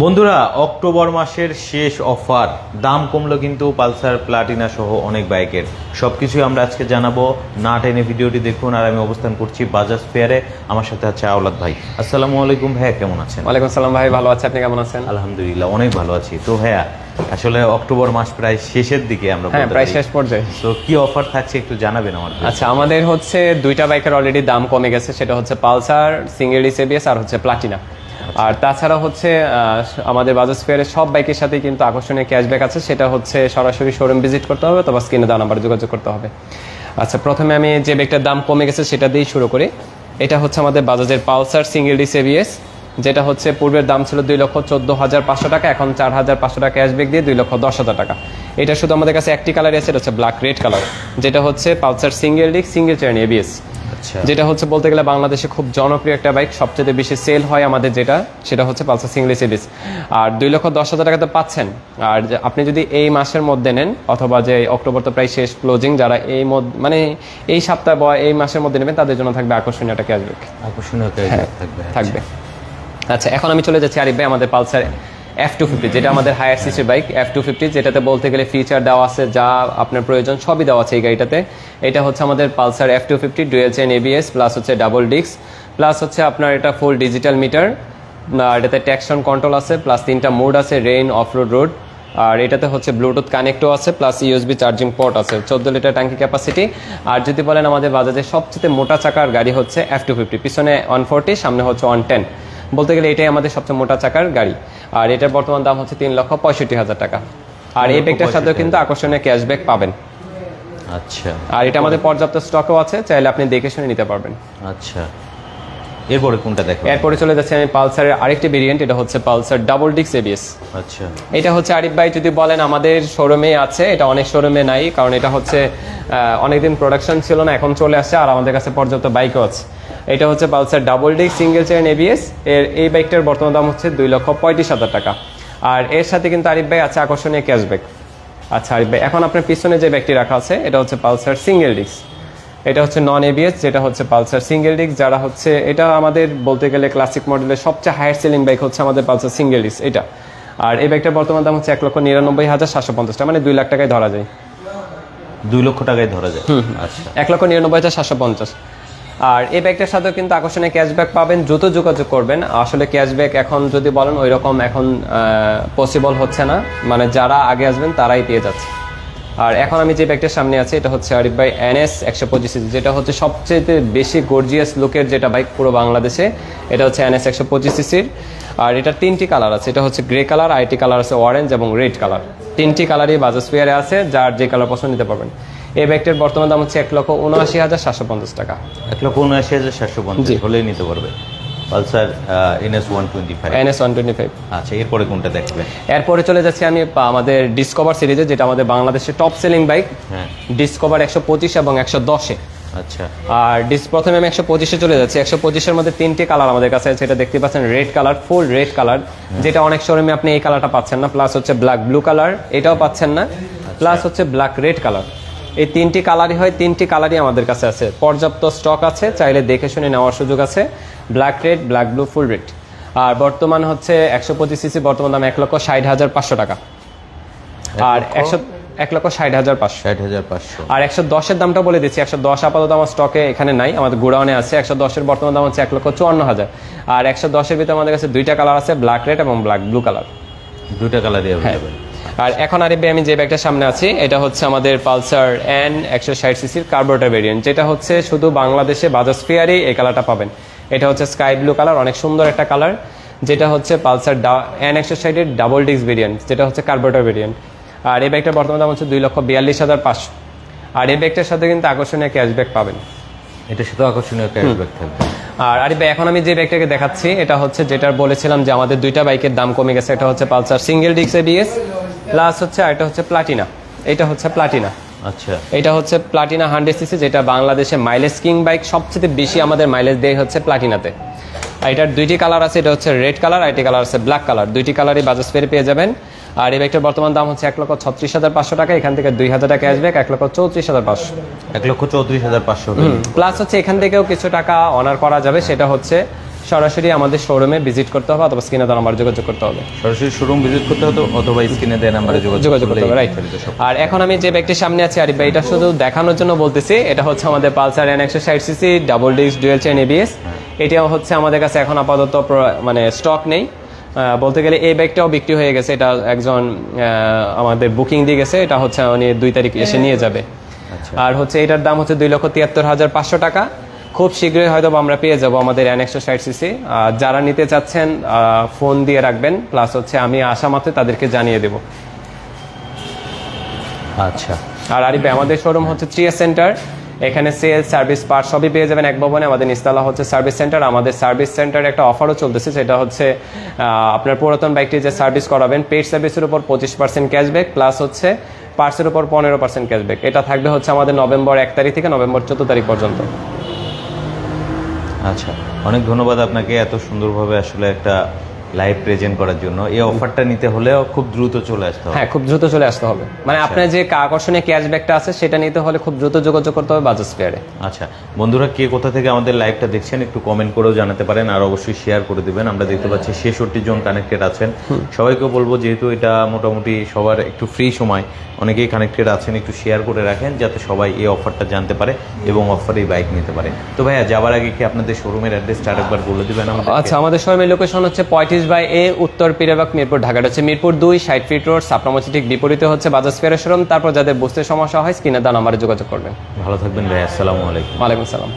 বন্ধুরা অক্টোবর মাসের শেষ অফার। দাম কমলো কিন্তু পালসার প্লাটিনা সহ অনেক বাইকের। সবকিছুই আমরা আজকে জানাব। না টেনে ভিডিওটি দেখুন আর আমি অবস্থান করছি বাজাজ ফেয়ারে। আমার সাথে আছে আওলাদ ভাই। আসসালামু আলাইকুম ভাইয়া কেমন আছেন? ওয়ালাইকুম সালাম ভাই ভালো আছে। আপনি কেমন আছেন? আলহামদুলিল্লাহ অনেক ভালো আছি। তো ভাইয়া আসলে অক্টোবর মাস প্রায় শেষের দিকে আমরা হ্যাঁ প্রায় শেষ পর্যায়ে। তো কি অফার থাকছে একটু জানাবেন আমার আচ্ছা আমাদের হচ্ছে দুইটা বাইকের অলরেডি দাম কমে গেছে। সেটা হচ্ছে পালসার সিঙ্গেল ডিসেবিএস আর হচ্ছে প্লাটিনা আর তাছাড়া হচ্ছে আমাদের বাজাজ ফেয়ারের সব বাইকের সাথে কিন্তু আকর্ষণীয় ক্যাশব্যাক আছে। সেটা হচ্ছে সরাসরি শোরুম ভিজিট করতে হবে অথবা স্ক্রিনে দেওয়া নাম্বার যোগাযোগ করতে হবে। আচ্ছা প্রথমে আমি যে ব্যাগটার দাম কমে গেছে সেটা দিয়েই শুরু করি। এটা হচ্ছে আমাদের বাজাজের পালসার সিঙ্গেল ডিসেবিএস যেটা হচ্ছে পূর্বের দাম ছিল দুই লক্ষ চোদ্দ হাজার পাঁচশো টাকা, এখন চার হাজার পাঁচশো টাকা ক্যাশব্যাক দিয়ে দুই লক্ষ দশ হাজার টাকা। এটা শুধু আমাদের কাছে একটি কালারই আছে, এটা হচ্ছে ব্ল্যাক রেড কালার যেটা হচ্ছে Pulsar single disc single chair আচ্ছা যেটা হচ্ছে বলতে গেলে বাংলাদেশে খুব জনপ্রিয় একটা বাইক সবচেয়ে বেশি সেল হয় আমাদের যেটা সেটা হচ্ছে পালসার সিঙ্গেল সিরিজ আর দুই লক্ষ দশ হাজার টাকা তো পাচ্ছেন। আর আপনি যদি এই মাসের মধ্যে নেন অথবা যে অক্টোবর তো প্রায় শেষ ক্লোজিং যারা এই মানে এই সপ্তাহ বা এই মাসের মধ্যে নেবেন তাদের জন্য থাকবে আকর্ষণীয় একটা ক্যাশব্যাক আকর্ষণীয় হ্যাঁ, থাকবে থাকবে। আচ্ছা এখন আমি চলে যাচ্ছি আরিফ ভাই আমাদের পালসার এফ টু ফিফটি যেটা আমাদের হায়ার সিসির বাইক এফ টু ফিফটি যেটাতে বলতে গেলে ফিচার দেওয়া আছে, যা আপনার প্রয়োজন, সবই দেওয়া আছে এই গাড়িটাতে। এটা হচ্ছে আমাদের Pulsar F two fifty dual chain ABS plus হচ্ছে ডাবল ডিস্ক প্লাস হচ্ছে আপনার এটা ফুল ডিজিটাল মিটার এটাতে ট্যাকশন কন্ট্রোল আছে প্লাস তিনটা মোড আছে রেইন অফরোড রোড আর এটাতে হচ্ছে ব্লুটুথ কানেক্টও আছে প্লাস ইউএসবি চার্জিং পোর্ট আছে, চোদ্দ লিটার ট্যাঙ্কি ক্যাপাসিটি আর যদি বলেন আমাদের বাজাজের সবচেয়ে মোটা চাকার গাড়ি হচ্ছে এফ টু ফিফটি পিছনে ওয়ান ফোরটি সামনে হচ্ছে ওয়ান টেন বলতে গেলে এটাই আমাদের সবচেয়ে মোটা চাকার গাড়ি। আর এটার বর্তমান দাম হচ্ছে তিন লক্ষ পঁয়ষট্টি হাজার টাকা। আর এই ব্যাগটার সাথেও কিন্তু আকর্ষণীয় ক্যাশব্যাক পাবেন। আচ্ছা। আর এটা আমাদের পর্যাপ্ত স্টকও আছে চাইলে আপনি দেখে শুনে নিতে পারবেন। আচ্ছা। এরপরে কোনটা দেখো এরপরে চলে যাচ্ছে আমি পালসারের আরেকটি ভেরিয়েন্ট এটা হচ্ছে পালসার ডাবল ডিক্স এবিএস আচ্ছা। এটা হচ্ছে আরিফ ভাই যদি বলেন আমাদের শোরুমে আছে এটা অনেক শোরুমে নাই কারণ এটা হচ্ছে অনেকদিন প্রোডাকশন ছিল না এখন চলে আসছে আর আমাদের কাছে পর্যাপ্ত বাইকও আছে। এটা হচ্ছে Pulsar double disc single chair ABS এর এই বাইকটার বর্তমান দাম হচ্ছে দুই লক্ষ পঁয়ত্রিশ হাজার টাকা। আর এর সাথে কিন্তু আরিফ ভাই আছে আকর্ষণীয় ক্যাশব্যাক আচ্ছা আরিফ ভাই এখন আপনার পিছনে যে ব্যাগটি রাখা আছে এটা হচ্ছে পালসার সিঙ্গেল ডিস্ক। এটা হচ্ছে নন এবিএস যেটা হচ্ছে পালসার সিঙ্গেল ডিস্ক যারা হচ্ছে এটা আমাদের বলতে গেলে ক্লাসিক মডেলের সবচেয়ে হায়ার সেলিং বাইক হচ্ছে আমাদের পালসার সিঙ্গেল ডিস্ক এটা। আর এই বাইকটার বর্তমান দাম হচ্ছে এক লক্ষ নিরানব্বই হাজার সাতশো পঞ্চাশ টাকা মানে দুই লাখ টাকায় ধরা যায়। দুই লক্ষ টাকায় ধরা যায়। আচ্ছা। এক লক্ষ নিরানব্বই হাজার সাতশো পঞ্চাশ। আর এই ব্যাগটার সাথেও কিন্তু আকর্ষণীয় ক্যাশব্যাক পাবেন, দ্রুত যোগাযোগ করবেন। আসলে ক্যাশব্যাক এখন যদি বলেন ওই রকম এখন পসিবল হচ্ছে না। মানে যারা আগে আসবেন তারাই পেয়ে যাচ্ছে। আর এখন আমি যে ব্যাগটার সামনে আছি, এটা হচ্ছে আরিফ ভাই এনএস একশো পঁচিশ যেটা হচ্ছে সবচেয়ে বেশি গর্জিয়াস লুকের যেটা বাইক পুরো বাংলাদেশে, এটা হচ্ছে এনএস একশো পঁচিশ সিসির আর এটার তিনটি কালার আছে, এটা হচ্ছে গ্রে কালার আইটি কালার আছে অরেঞ্জ এবং রেড কালার তিনটি কালারই বাজাজ ফেয়ারে আছে, যার যে কালার পছন্দ নিতে পারবেন। এই ব্যাগটির বর্তমান দাম হচ্ছে এক লক্ষ উনআশি হাজার সাতশো পঞ্চাশ টাকা। এক লক্ষ উনআশি হাজার সাতশো পঞ্চাশ। হলেই নিতে পারবে। Pulsar NS one twenty five. NS one twenty five. আচ্ছা এরপরে কোনটা দেখবে এরপরে চলে যাচ্ছি আমি আমাদের ডিসকভার সিরিজে যেটা আমাদের বাংলাদেশের টপ সেলিং বাইক হ্যাঁ। ডিসকভার একশো পঁচিশ এবং একশো দশে আচ্ছা। আর ডিস প্রথমে আমি একশো পঁচিশে চলে যাচ্ছি। একশো পঁচিশের মধ্যে তিনটি কালার আমাদের কাছে আছে এটা দেখতে পাচ্ছেন red colour full red colour যেটা অনেক শোরুমে আপনি এই কালারটা পাচ্ছেন না প্লাস হচ্ছে ব্ল্যাক ব্লু কালার এটাও পাচ্ছেন না প্লাস হচ্ছে ব্ল্যাক রেড কালার এই তিনটি কালারই হয় তিনটি কালারই আমাদের কাছে আছে। পর্যাপ্ত স্টক আছে চাইলে দেখে শুনে নেওয়ার সুযোগ আছে। Black red black blue full red আর বর্তমান হচ্ছে একশো পঁচিশ সিসি বর্তমান দাম এক লক্ষ ষাট হাজার পাঁচশো টাকা। আর একশো এক লক্ষ ষাট হাজার পাঁচশো। ষাট হাজার পাঁচশো। আর একশো দশের দামটা বলে দিচ্ছি একশো দশ আপাতত আমার স্টকে এখানে নাই আমাদের গোডাউনে আছে। একশো দশের বর্তমান দাম হচ্ছে এক লক্ষ চুয়ান্ন হাজার। আর একশো দশের ভিতরে আমাদের কাছে দুইটা কালার আছে ব্ল্যাক রেড এবং ব্ল্যাক ব্লু কালার দুইটা কালারই হ্যাঁ। অ্যাভেলেবেল আর এখন আরিফ আমি যে ব্যাগটার সামনে আছি এটা হচ্ছে আমাদের পালসার এন একশো ষাট সিসির কার্বোরেটার ভেরিয়েন্ট যেটা হচ্ছে শুধু বাংলাদেশে বাজাজ ফেয়ারেই এই কালারটা পাবেন। এটা হচ্ছে স্কাই ব্লু কালার অনেক সুন্দর একটা কালার যেটা হচ্ছে পালসার এন একশো ষাটের ডাবল ডিস্ক ভেরিয়েন্ট যেটা হচ্ছে কার্বোরেটার ভেরিয়েন্ট আর এই ব্যাগটার বর্তমান দাম হচ্ছে দুই লক্ষ বিয়াল্লিশ হাজার পাঁচশো। আর এই ব্যাগটার সাথে কিন্তু আকর্ষণীয় ক্যাশব্যাক পাবেন। এটা শুধু আকর্ষণীয় ক্যাশব্যাক থাকবে। আর আরিফ ভাই এখন আমি যে বাইকটাকে দেখাচ্ছি এটা হচ্ছে যেটা বলেছিলাম যে আমাদের দুইটা বাইকের দাম কমে গেছে এটা হচ্ছে পালসার সিঙ্গেল ডিক্স এবিএস প্লাস হচ্ছে আর হচ্ছে প্লাটিনা এটা হচ্ছে প্লাটিনা আচ্ছা। এটা হচ্ছে প্লাটিনা হান্ড্রেড সিসি যেটা বাংলাদেশে মাইলেজ কিং বাইক সবচেয়ে বেশি আমাদের মাইলেজ দেয় হচ্ছে প্লাটিনাতে আর এটার দুইটি কালার আছে এটা হচ্ছে রেড কালার আর এটি কালার আছে ব্ল্যাক কালার দুইটি কালারই বাজাজ ফেরে পেয়ে যাবেন। আর এই বাইকটার বর্তমান দাম হচ্ছে এক লক্ষ ছত্রিশ হাজার পাঁচশো টাকা। এখান থেকে দুই হাজার টাকা আসবে এক লক্ষ চৌত্রিশ হাজার পাঁচশো। এক লক্ষ চৌত্রিশ হাজার পাঁচশো প্লাস হচ্ছে এখান থেকেও কিছু টাকা অনার করা যাবে সেটা হচ্ছে সরাসরি আমাদের শোরুমে ভিজিট করতে হবে অথবা স্ক্রিনে তো আমার যোগাযোগ করতে হবে। সরাসরি শোরুম ভিজিট করতে হতো অথবা স্ক্রিনে দেওয়া নাম্বারে যোগাযোগ করতে হবে রাইট আর এখন আমি যে ব্যাগটির সামনে আছি আরিফ ভাই এটা শুধু দেখানোর জন্য বলতেছি এটা হচ্ছে আমাদের পালসার এন একশো ষাট CC double disc dual chain ABS এটাও হচ্ছে আমাদের কাছে এখন আপাতত মানে স্টক নেই। বলতে গেলে এই ব্যাগটাও বিক্রি হয়ে গেছে এটা একজন আমাদের বুকিং দিয়ে গেছে এটা হচ্ছে উনি দুই তারিখ এসে নিয়ে যাবে। আচ্ছা। আর হচ্ছে এটার দাম হচ্ছে দুই লক্ষ তিয়াত্তর হাজার পাঁচশো টাকা। খুব শীঘ্রই হয়তো আমরা পেয়ে যাব আমাদের এন একশো ষাট সিসি যারা নিতে চাচ্ছেন ফোন দিয়ে রাখবেন প্লাস হচ্ছে আমি আসা মাত্র তাদেরকে জানিয়ে দেবো। আচ্ছা। আর আরিফ আমাদের শোরুম হচ্ছে ট্রিয়া সেন্টার এখানে সেল সার্ভিস পার্ট সবই পেয়ে যাবেন এক ভবনে। আমাদের নিস্তালা হচ্ছে সার্ভিস সেন্টার আমাদের সার্ভিস সেন্টারে একটা অফারও চলতেছে সেটা হচ্ছে আপনার পুরাতন বাইকটি যে সার্ভিস করাবেন পেড সার্ভিসের উপর পঁচিশ পার্সেন্ট ক্যাশব্যাক প্লাস হচ্ছে পার্টসের উপর পনেরো পার্সেন্ট ক্যাশব্যাক এটা থাকবে হচ্ছে আমাদের নভেম্বর এক তারিখ থেকে নভেম্বর চোদ্দ তারিখ পর্যন্ত। আচ্ছা অনেক ধন্যবাদ আপনাকে এত সুন্দরভাবে আসলে একটা লাইভ প্রেজেন্ট করার জন্য। এই অফারটা নিতে হলেও খুব দ্রুত চলে আসতে হবে। হ্যাঁ খুব দ্রুত চলে আসতে হবে। মানে আপনার যে আকর্ষণীয় ক্যাশব্যাকটা আছে সেটা নিতে হলে খুব দ্রুত যোগাযোগ করতে হবে বাজাজ ফেয়ারে। আচ্ছা বন্ধুরা কে কোথা থেকে আমাদের লাইভটা দেখছেন একটু কমেন্ট করেও জানাতে পারেন আর অবশ্যই শেয়ার করে দিবেন। আমরা দেখতে পাচ্ছি ছেষট্টি জন কানেক্টেড আছেন। সবাইকে বলব যেহেতু এটা মোটামুটি সবার একটু ফ্রি সময় অনেকেই কানেক্টেড আছেন একটু শেয়ার করে রাখেন যাতে সবাই এই অফারটা জানতে পারে এবং অফারে এই বাইক নিতে পারে। তো ভাইয়া যাবার আগে কি আপনাদের শোরুমের অ্যাড্রেসটা আরেকবার বলে দিবেন আচ্ছা আমাদের শোরুমের লোকেশন হচ্ছে পঁয়ত্রিশ বাই এ উত্তর পিরেবাগ মিরপুর ঢাকাটা হচ্ছে মিরপুর দুই ষাট ফিট রোড সাপ্রামচি ঠিক বিপরীতে হচ্ছে বাজাজ ফেয়ারের তারপর যাদের বুঝতে সমস্যা হয় স্ক্রিনে দান আমার যোগাযোগ করবেন। ভালো থাকবেন ভাই আসসালামু আলাইকুম। ওয়ালাইকুম সালাম